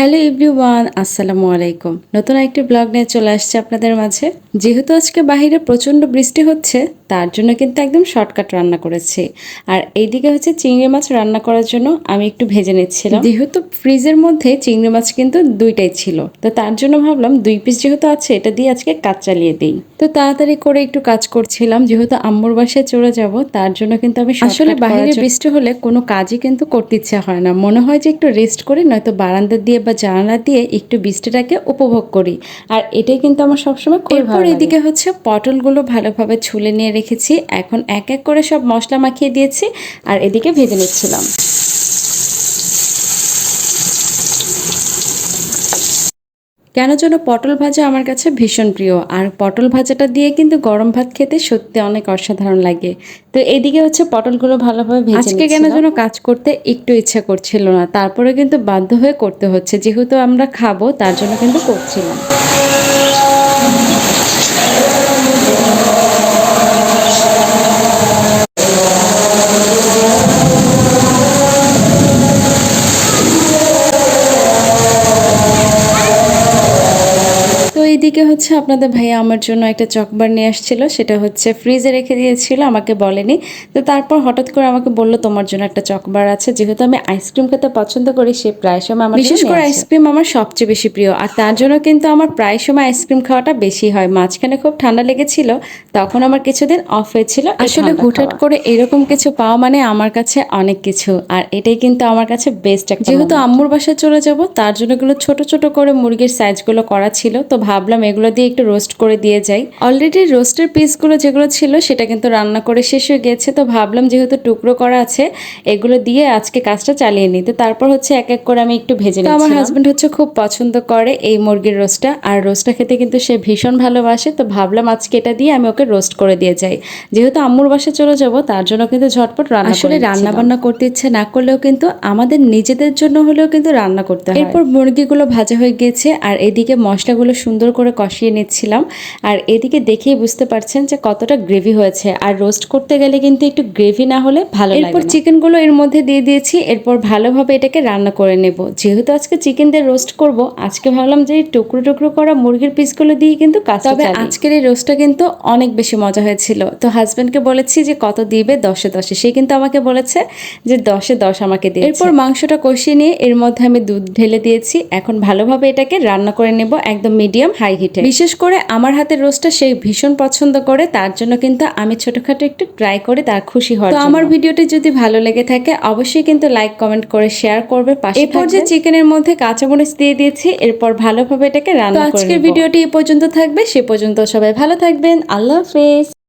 Hello everyone, আসসালামু আলাইকুম। নতুন একটি ব্লগ নিয়ে চলে আসছে আপনাদের মাঝে। যেহেতু আজকে বাহিরে প্রচণ্ড বৃষ্টি হচ্ছে তার জন্য কিন্তু একদম শর্টকাট রান্না করেছি। আর এইদিকে হচ্ছে চিংড়ি মাছ রান্না করার জন্য আমি একটু ভেজে নিচ্ছিলাম। যেহেতু ফ্রিজের মধ্যে চিংড়ি মাছ কিন্তু দুইটাই ছিল তো তার জন্য ভাবলাম দুই পিস যেহেতু আছে এটা দিয়ে আজকে কাজ চালিয়ে দিই। তো তাড়াতাড়ি করে একটু কাজ করছিলাম যেহেতু আম্মুর বাসায় চলে যাব তার জন্য কিন্তু আমি আসলে বাইরে বৃষ্টি হলে কোনো কাজই কিন্তু করতে ইচ্ছা হয় না। মনে হয় যে একটু রেস্ট করি নয়তো বারান্দা দিয়ে বা জানালা দিয়ে একটু বৃষ্টিটাকে উপভোগ করি। আর এটাই কিন্তু আমার সবসময় খুব ভালো এদিকে হচ্ছে পটলগুলো ভালোভাবে ছুলে নিয়ে রেখেছি। এখন এক এক করে সব মশলা মাখিয়ে দিয়েছি আর এদিকে ভেজে নিচ্ছিলাম। কেন যেন পটল ভাজা আমার কাছে ভীষণ প্রিয়। আর পটল ভাজাটা দিয়ে কিন্তু গরম ভাত খেতে সত্যি অনেক অসাধারণ লাগে। তো এদিকে হচ্ছে পটলগুলো ভালোভাবে ভেজে আজকে কেন যেন কাজ করতে একটু ইচ্ছা করছিল না। তারপরে কিন্তু বাধ্য হয়ে করতে হচ্ছে। যেহেতু আমরা খাব তার জন্য কিন্তু করছিলাম। এইদিকে হচ্ছে আপনাদের ভাইয়া আমার জন্য একটা চকবার নিয়ে আসছিল সেটা হচ্ছে ফ্রিজে রেখে দিয়েছিল আমাকে বলেনি। তো তারপর হঠাৎ করে আমাকে বলল তোমার জন্য একটা চকবার আছে। যেহেতু আমি আইসক্রিম খেতে পছন্দ করি সে প্রায় সময় আমার বিশেষ করে আইসক্রিম আমার সবচেয়ে বেশি প্রিয়। আর তার জন্য কিন্তু আমার প্রায় সময় আইসক্রিম খাওয়াটা বেশি হয়। মাঝখানে খুব ঠান্ডা লেগেছিল তখন আমার কিছুদিন অফ হয়েছিল আসলে হুটহাট করে এরকম কিছু পাওয়া মানে আমার কাছে অনেক কিছু। আর এটাই কিন্তু আমার কাছে বেস্ট একটা যেহেতু আম্মুর বাসায় চলে যাব তার জন্য ছোট ছোট করে মুরগির সাইজগুলো করা ছিল তো ভাবলাম এগুলো দিয়ে একটু রোস্ট করে দিয়ে যাই। অলরেডি রোস্টের পিসগুলো যেগুলো ছিল সেটা কিন্তু রান্না করে শেষ হয়ে গেছে তো ভাবলাম যেহেতু টুকরো করা আছে এগুলো দিয়ে আজকে কাজটা চালিয়ে নিই। তো তারপর হচ্ছে এক এক করে আমি একটু ভেজে নিই আমার হাজবেন্ড হচ্ছে খুব পছন্দ করে এই মুরগির রোস্টটা আর রোস্টটা খেতে কিন্তু সে ভীষণ ভালোবাসে। তো ভাবলাম আজকে এটা দিয়ে আমি ওকে রোস্ট করে দিয়ে যাই। যেহেতু আম্মুর বাসায় চলে যাব তার জন্য কিন্তু ঝটপট রান্না আসলে রান্না বান্না করতে ইচ্ছে না করলেও কিন্তু আমাদের নিজেদের জন্য হলেও কিন্তু রান্না করতে হয়। এরপর মুরগিগুলো ভাজা হয়ে গেছে আর এদিকে মশলাগুলো সুন্দর করে কষিয়ে নিচ্ছিলাম। আর এদিকে দেখেই বুঝতে পারছেন যে কতটা গ্রেভি হয়েছে। আর রোস্ট করতে গেলে কিন্তু একটু গ্রেভি না হলে ভালো এরপর চিকেনগুলো এর মধ্যে দিয়ে দিয়েছি। এরপর ভালোভাবে এটাকে রান্না করে নেব। যেহেতু আজকে চিকেন দিয়ে রোস্ট করব আজকে ভাবলাম যে টুকরো টুকরো করা মুরগির পিসগুলো দিয়ে কিন্তু কাজ তবে আজকের এই রোস্টটা কিন্তু অনেক বেশি মজা হয়েছিল। তো হাজব্যান্ডকে বলেছি যে কত দিবে? দশে দশে। সে কিন্তু আমাকে বলেছে যে দশে দশ আমাকে দিয়ে এরপর মাংসটা কষিয়ে নিয়ে এর মধ্যে আমি দুধ ঢেলে দিয়েছি। এখন ভালোভাবে এটাকে রান্না করে নেব। একদম মিডিয়াম হাই হিটে। বিশেষ করে আমার হাতের রোস্টটা সে ভীষণ পছন্দ করে তার জন্য কিন্তু আমি ছোটখাটো একটু ট্রাই করে তার খুশি হয় তো আমার ভিডিওটি যদি ভালো লেগে থাকে অবশ্যই কিন্তু লাইক কমেন্ট করে শেয়ার করবে পাশে এরপর যে চিকেনের মধ্যে কাঁচামরিচ দিয়ে দিয়েছি এরপর ভালোভাবে এটাকে রান্না করে আজকের ভিডিওটি এ পর্যন্ত থাকবে সে পর্যন্ত সবাই ভালো থাকবেন আল্লাহ হাফেজ।